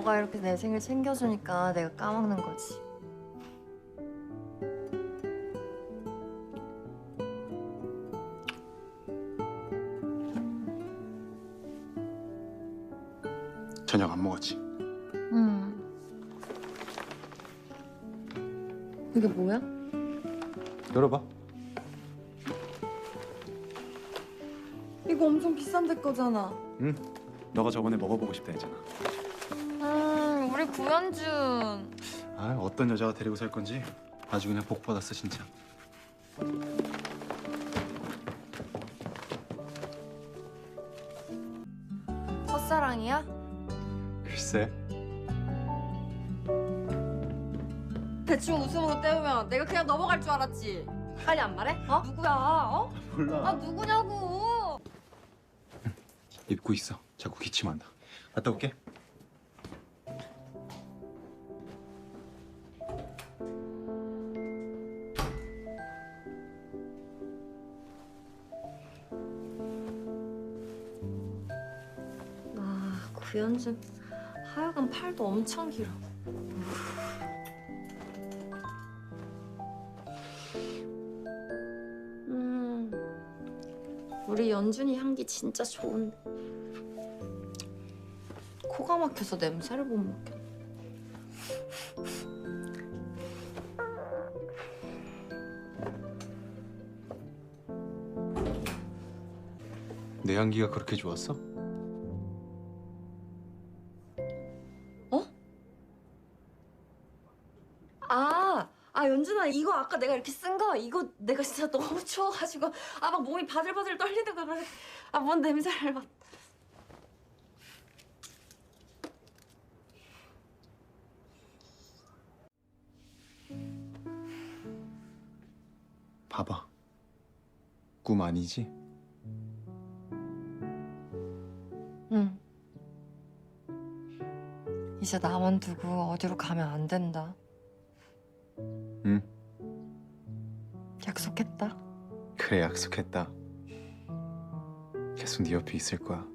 너가 이렇게 내 생일 챙겨주니까 내가 까먹는 거지. 저녁 안 먹었지? 음. 이게 뭐야? 열어봐. 이거 엄청 비싼 데 거잖아. 응. 너가 저번에 먹어보고 싶다 했잖아. 음, 우리 구현준. 아, 어떤 여자가 데리고 살 건지 아주 그냥 복 받았어 진짜. 첫사랑이야? 글쎄. 대충 웃음으로 때우면 내가 그냥 넘어갈 줄 알았지. 빨리 안 말해? 어? 누구야? 어? 몰라. 아 누구냐고? 입고 있어. 자꾸 기침한다. 갔다 올게. 구현준 하여간 팔도 엄청 길어. 음, 우리 연준이 향기 진짜 좋은데 코가 막혀서 냄새를 못 맡겠네. 내 향기가 그렇게 좋았어? 아, 아 연준아 이거 아까 내가 이렇게 쓴 거 이거 내가 진짜 너무 추워가지고 아 막 몸이 바들바들 떨리는 거 그래 아뭔 냄새를 맡 봐봐. 꿈 아니지? 응. 이제 나만 두고 어디로 가면 안 된다. 응. 약속했다. 그래 약속했다. 계속 네 옆에 있을 거야.